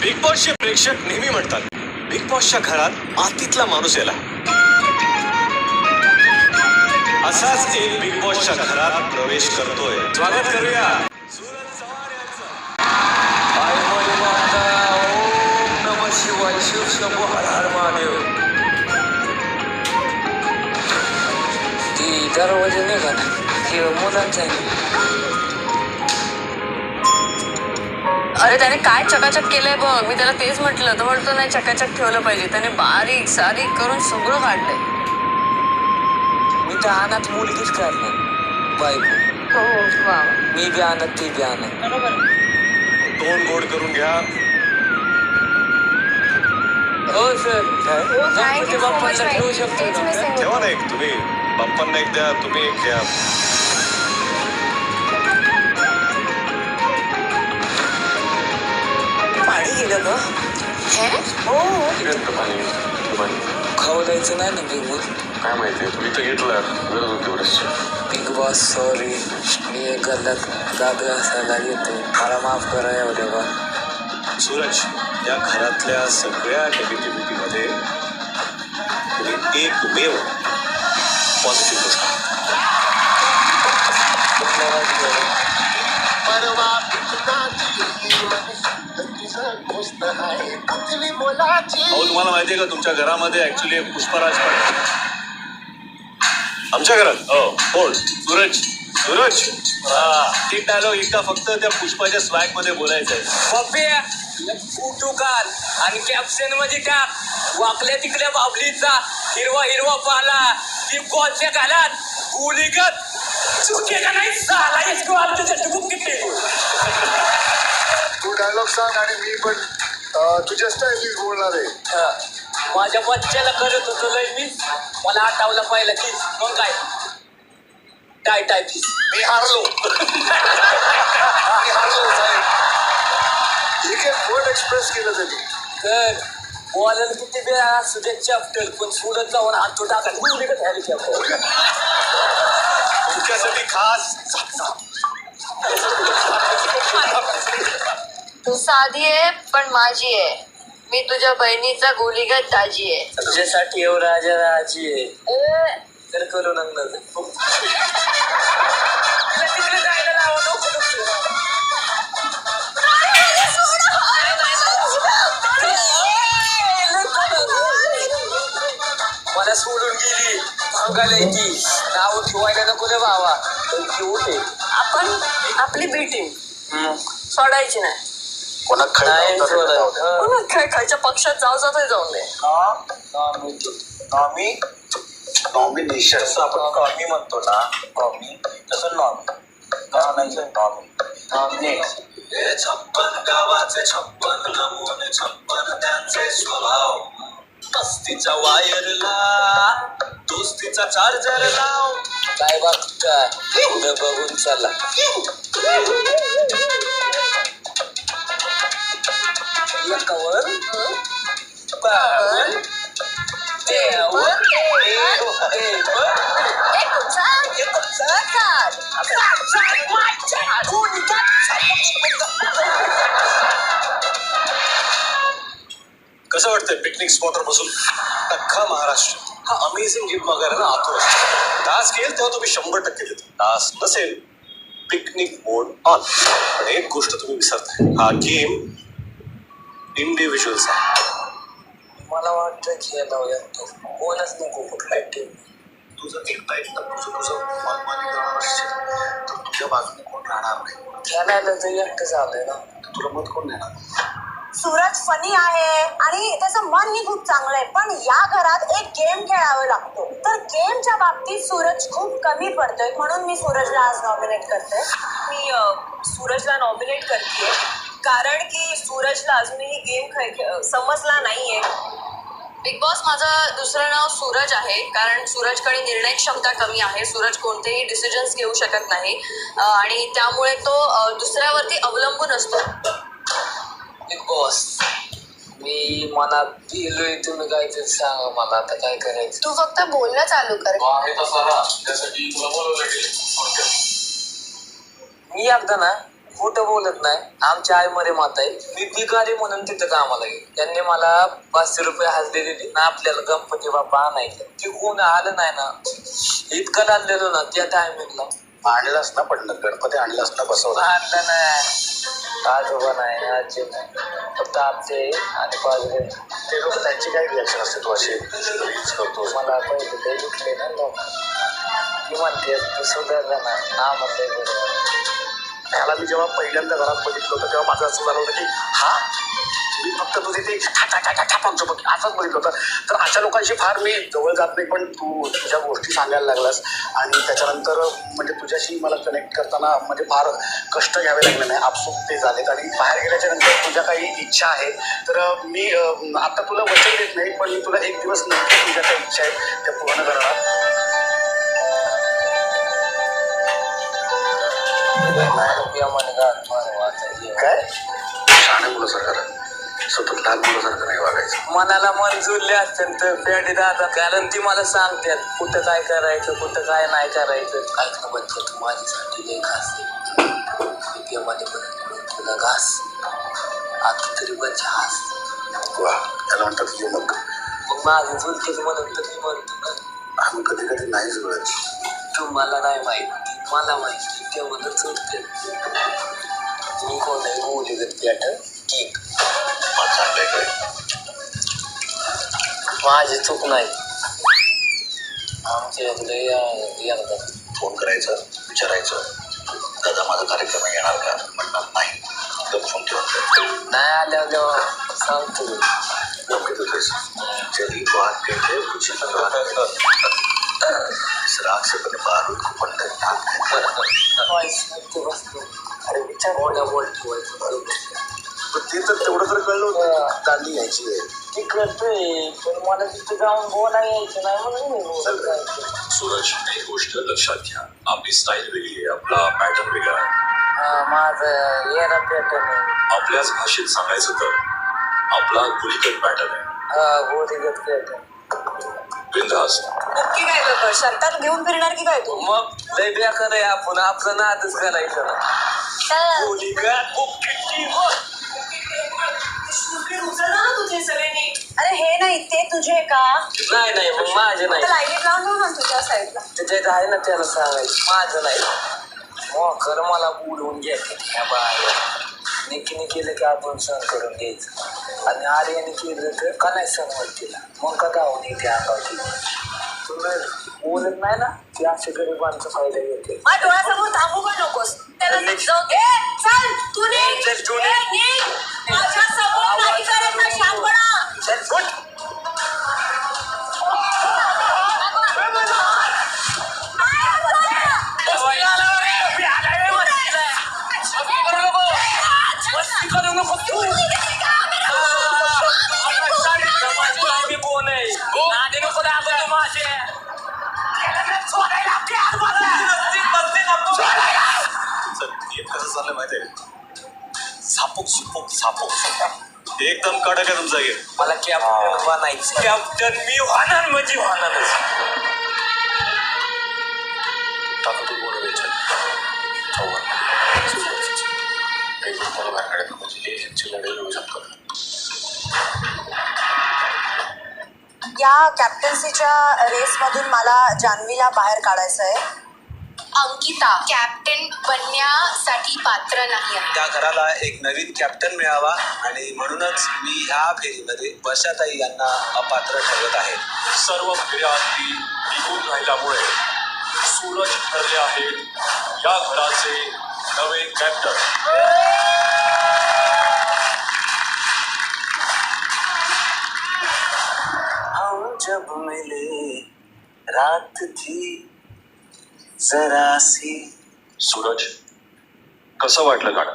Big बॉसचे प्रेक्षक नेहमी म्हणतात बिग बॉसच्या घरात मातीतला माणूस याला असाच एक बिग बॉसच्या घरात प्रवेश करतोय. स्वागत करूया. शिवाय. शिव शंभू हर हर महादेव. ती दरवाजे निघाला. मुलांचा अरे त्याने काय चकाचक केलंय बघ? मी त्याला तेच म्हटलं तो म्हणतो नाही चकाचक ठेवलं पाहिजे. त्याने बारीक सारीक करून सगळं काढलंय. मी तर अनाथ मुलगीच काढणार बायको हो मी बी आणत ती बी आणत. बरोबर. तोंड गोड करून घ्या. हो सर. बाप्पाला. ठेवू शकतो का? missing ठेवा ना एक तुम्ही. बाप्पांना एक द्या तुम्ही एक घ्या. पाणी गेलं का हे हो खाऊ द्यायचं नाही ना बिग बॉस काय माहिती तुम्ही तर घेतलं गरज होती बरेचशी बिग बॉस सॉरी मी गल्ल्यात दाद घासायला येतो मला माफ करा एवढ्या बा सूरज या घरातल्या सगळ्या नेगेटिव्हिटी मध्ये तुम्ही एक वेव पॉझिटिव्ह गोष्ट अहो तुम्हाला माहितीये का तुमच्या घरामध्ये ऍक्च्युली पुष्पराज पण आहे. आमच्या घरात? हो. कोण? सूरज. सूरज? हा. ती डायलॉग इतका फक्त त्या पुष्पाच्या स्वॅगमध्ये बोलायचं आहे. पप्प्या फोटो काढ आणि कॅप्शनमध्ये टाक वाकल्या तिकल्या बाबलीचा हिरवा हिरवा पाला. ती कॉलच्या घालात गुलीगत चुके का नाही? साला इसको आमच्या चटकून किती? तू डायलॉग सांग आणि मी पण अं, तुझ्या स्टाईल बोलणार आहे. माझ्या बच्च्याला करत होतो लय मी. मला आठवला पाहिला की मग काय? टाय टाय मी हारलो. मी हारलो साहेब. ठीक आहे वर्ड एक्सप्रेस केलं त्यांनी. कर. बॉलर किती वेळा असू दे चॅप्टर पण सोडत जाऊन हात तो टाका गुलीगत घ्यायला चॅप्टर तुमच्यासाठी खास. तू साधी आहे पण माझी आहे. मी तुझ्या बहिणीचा गोलीगत दाजी आहे. तुझ्यासाठी एव राजा राजी आहे. तर करू नंतर. तिकडे जायला लावा नको मला सोडून गेली. भांगाला की नाव ठेवायला नको रे भावा. पण आपण आपली बी टीम सोडायची नाही. कोणा नाही सोडत. हं. कोणा काय खायच्या पक्षात जाऊ जातोय जाऊन दे. नॉमी नॉमिनेशन जसं आपण कॉमी म्हणतो ना कॉमी तसं नॉमी. का नाही नॉमी Next. छप्पन गावाचे छप्पन नमुने छप्पन त्यांचे स्वभाव. मस्तीच्या वायरला दोस्तीचा चार्जर लाव. काय बघताय? पुढे बघून चला. एकावर बावर तेवर कसं वाटतंय पिकनिक स्पॉटवर बसून? अख्खा महाराष्ट्र. हा अमेझिंग गेम बघायला ना आतुर असतो टास्क येईल तेव्हा तुम्ही शंभर टक्के देतो. टास्क नसेल. पिकनिक मोड ऑन पण एक गोष्ट तुम्ही विसरताय. हा गेम इंडिव्हिज्युअलचा मला वाटतं खेळावं लागतं कोणच नको कुठला टीम तुझं एकटा एकटा तुझं तुझं मनमानी करणार असशील तर तुझ्या बाजूने कोण राहणार नाही? खेळायला तर एकटं झालंय ना. तर तुला मत कोण देणार? सूरज फनी आहे आणि त्याचं मनही खूप चांगलं आहे पण या घरात एक गेम खेळावा लागतो. तर गेमच्या बाबतीत सूरज खूप कमी पडतोय म्हणून मी सूरजला आज नॉमिनेट करते मी अ, सूरजला नॉमिनेट करते कारण की सूरजला अजूनही गेम समजला नाहीये. बिग बॉस माझं दुसरं नाव सूरज आहे कारण सूरजकडे निर्णय क्षमता कमी आहे. सूरज कोणतेही डिसिजन्स घेऊ शकत नाही. आणि त्यामुळे तो दुसऱ्यावरती अवलंबून असतो. बिग बॉस मी मनात गेलोय तुम्ही काहीतरी सांगा मला आता काय करायचं? तू फक्त बोलणं चालू कर. गेले मी एकदा ना खोटं बोलत नाही. आमची आई मरे माता आहे. मी भिकारी म्हणून तिथं कामाला गेलो. त्यांनी मला पाचशे रुपये हजरी दिली ना आपल्याला गणपती बाप्पा आणायचं. ती कोण आलं नाही ना. इतकं लागलेलो ना त्या टायमिंगला आणलास ना पण गणपती आणलास ना बसवला. आणलं नाही. आजोबा नाही आजी नाही. फक्त आमचे आणि पाजरे ते लोक त्यांची काय रिॲक्शन असते तू अशी? रील्स करतोस मला पहिले ते दुखले ना लोक. ती म्हणते तू सुधारला ना. हा म्हणते बरोबर त्याला मी जेव्हा पहिल्यांदा घरात बघितलं होतं तेव्हा माझं असं झालं होतं की हा मी फक्त तुझे ते असंच बघितलं होतं. तर अशा लोकांशी फार मी जवळ जात नाही पण तू तुझ्या गोष्टी सांगायला लागलास आणि त्याच्यानंतर म्हणजे तुझ्याशी मला कनेक्ट करताना म्हणजे फार कष्ट घ्यावे लागले नाही आपसूक ते झालेत आणि बाहेर गेल्याच्यानंतर तुझ्या काही इच्छा आहे तर मी आता तुला वचन देत नाही पण मी तुला एक दिवस नक्की तुझ्या काही इच्छा आहेत त्या पूर्ण करणार काय? शहाणे मुलासारखं सतत लहान मुलासारखं नाही वागायचं. मनाला मन जुळले असतील तर पेंडी दादा. कारण ती मला सांगतात कुठं काय करायचं कुठं काय नाही करायचं. काय म्हणतो तू माझ्यासाठी लय घास आहे. प्रेमाने तुला घास. आता तरी बच्चा हास. वा. त्याला म्हणतात युवक मग. माझं जुळतेच म्हणून तर मी म्हणतो ना आम्ही कधी कधी नाही जुळत तुम्हाला नाही माहिती मला माहिती. कोणाही बोली गत ठीक मला चांगलंय काय माझी चूक नाही आमच्या इकडे एकदा फोन करायचं विचारायचं दादा माझा कार्यक्रम आहे, येणार का म्हणणार नाही तर फोन ठेवून नाही आल्यावर जेव्हा सांगतो मी. योग्य तुझेच चली बात कहते हैं, कुछ ते बसतो. अरे विचार पण ते तर तेवढं तर कळलं होतं दांडी यायची आहे. ती पण मला तिथे जाऊन बोला यायचं नाही म्हणून. सूरज एक गोष्ट लक्षात घ्या. आपली स्टाईल वेगळी आहे आपला पॅटर्न वेगळा आहे. माझं येणं पॅटर्न आहे. आपल्याच भाषेत सांगायचं तर आपला गुलिकट पॅटर्न आहे. हा बोलीगत पॅटर्न बिंदास नक्की काय करतो शर्टात घेऊन फिरणार की काय तू? मग लय बेकार आहे आपण. आपलं नादच करायचं ना बोलीगत बुक्कीची बोल. अरे हे नाही ते तुझे का? नाही नाही मग माझे नाही. लाईनीत लावून ठेव ना तुझ्या साईडला त्याच्यात आहे ना त्याला सांगायचं. माझं नाही. हो खरं मला बोलवून घ्यायचं बाहेर निकीने केलं की आपण सण करून घ्यायचं. आणि आर्याने केलं तर का नाही सण होत तिला मग का गावून येते अंगावती तुम्ही बोलत नाही ना की असे गरिबांचा फायदा घेते. माझ्या डोळ्यासमोर थांबू पण नकोस? त्याला चल, तू निघ. तू नाही करायचं शहाणपणा. चल एकदम कडक आहे तुमचा गेम. मला कॅप्टन बनायचं कॅप्टन मी होणार म्हणजे होणारच या कॅप्टन्सीच्या रेस मधून मला जान्हवीला बाहेर काढायचं आहे अंकिता कॅप्टन बनण्यासाठी पात्र नाही आहे. त्या घराला एक नवीन कॅप्टन मिळावा आणि म्हणूनच मी ह्या फेरीमध्ये वर्षाताई यांना अपात्र ठरवत आहे. सर्व फेऱ्या निघून राहिल्यामुळे सूरज ठरले आहेत या घराचे नवे कॅप्टन हम जब मिले रात थी जरा सी सूरज कसं वाटलं गाणं?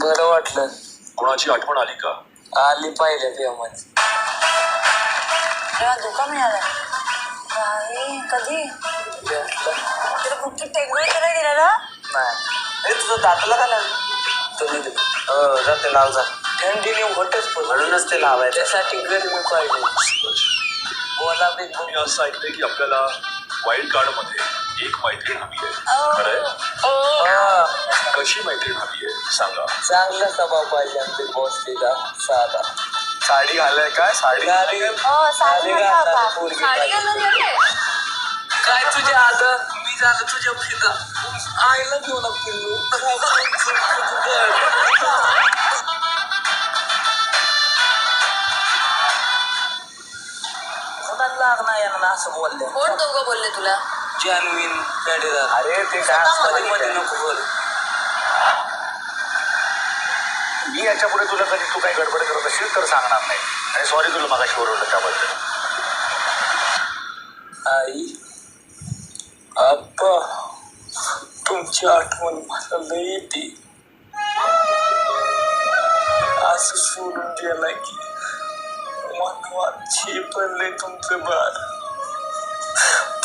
बरं वाटलं. कोणाची आठवण आली का? आली पाहिजे प्रेमाची तेव्हा धोका मिळाला. नाही कधी? तुला टेंगुळी करायला नाही तुझं दाताला का लागलं तुम्ही जाते लाव जा. थंडीने होतच पण. म्हणूनच ते लावायचं. त्यासाठी गरमी पाहिजे सूरज बोला बी मी असं की आपल्याला वाईल्ड कार्डमध्ये एक मैत्रीण हवी आहे. कशी मैत्रीण हवी आहे? सांगा. चांगला स्वभाव पाहिजे आमचे बॉस तिला साधा. साडी घालाय काय? साडी गाडी. हो साडी पोरगी पाहिजे. येते. काय तुझ्या आता मी झालं तुझ्या फिदा. आईला पिल्लू कोणाला लागणार यांना असं बोलले कोण दोघं बोलले तुला? जान्हवीन पेडेदार अरे ते काय असतं मध्ये नको बोल. मी याच्यापुढे तुला कधी तू काही गडबड करत असेल तर सांगणार नाही. आणि सॉरी तुला मागाशी ओरडलं त्याबद्दल. आई आप्पा तुमची आठवण मला लई येते असं सोडून गेला की मनवात पडले तुमचं बाळ.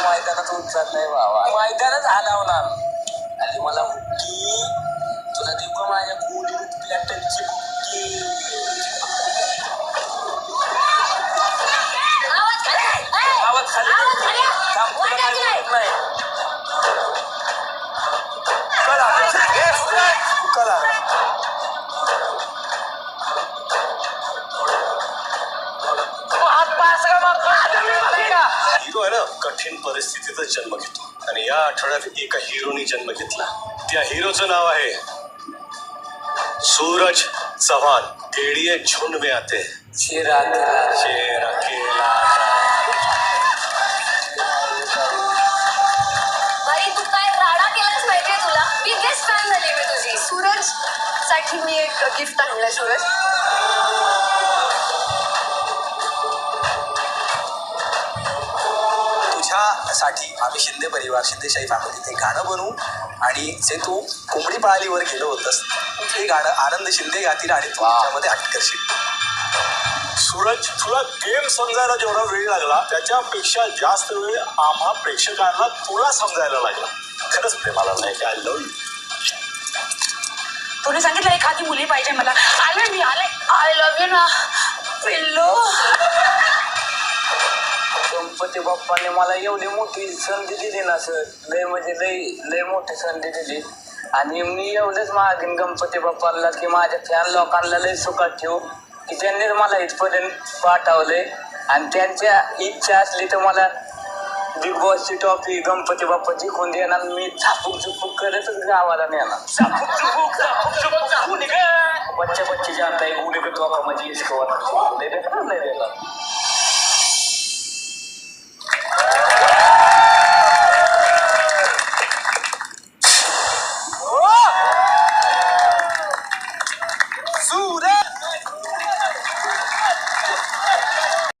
मैदानात उतरत नाही बाबा मैदानच हलवणार आणि मला कठीण परिस्थितीतच जन्म घेतो. आणि या आठवड्यात एका हिरोनी जन्म घेतला. त्या हिरोचं नाव आहे सूरज चव्हाण. केड़िए झुंड में आते शिरा केला. शेर केला तू काय राडा माहितीये तुला? बिगेस्ट फॅन झाली मी तुझी. सूरजसाठी मी एक गिफ्ट आणलं सूरज. तुझ्यासाठी आम्ही शिंदे परिवार शिंदेशाही फॅमिलीत एक गाणं बनवू आणि जे तू कोंबडी पाळलीवर गेलं होतंस ते गाणं आनंद शिंदे गातील आणि तू त्यामध्ये करशील. सूरज तुला गेम समजायला जेवढा वेळ लागला त्याच्यापेक्षा जास्त वेळ आम्हा प्रेक्षकांना तुला समजायला लागला. खरंच प्रेमाला नाही काय लव तुने सांगितलं एखादी मुली पाहिजे मला. आले मी आले आय लव्ह यू ना. पिल्लू. गणपती बाप्पाने मला एवढी मोठी संधी दिली ना सर. लय म्हणजे लय लय मोठी संधी दिली. आणि मी एवढंच मागीन गणपती बाप्पाला की माझ्या फॅन लोकांना लय सुखात ठेवू. की त्यांनीच मला इथपर्यंत पाठवले आणि त्यांच्या इच्छा असली तर मला बिग बॉसची ट्रॉफी गणपती बाप्पा जिंकून देणार. मी झापूक झुपूक करतच गावाला नेणार. झापूक झुपूक झापूक झुपूक झापूक निघा बच्चे बच्चे जानता है गुड़े के तो मजी इसको नहीं देखा नहीं देखा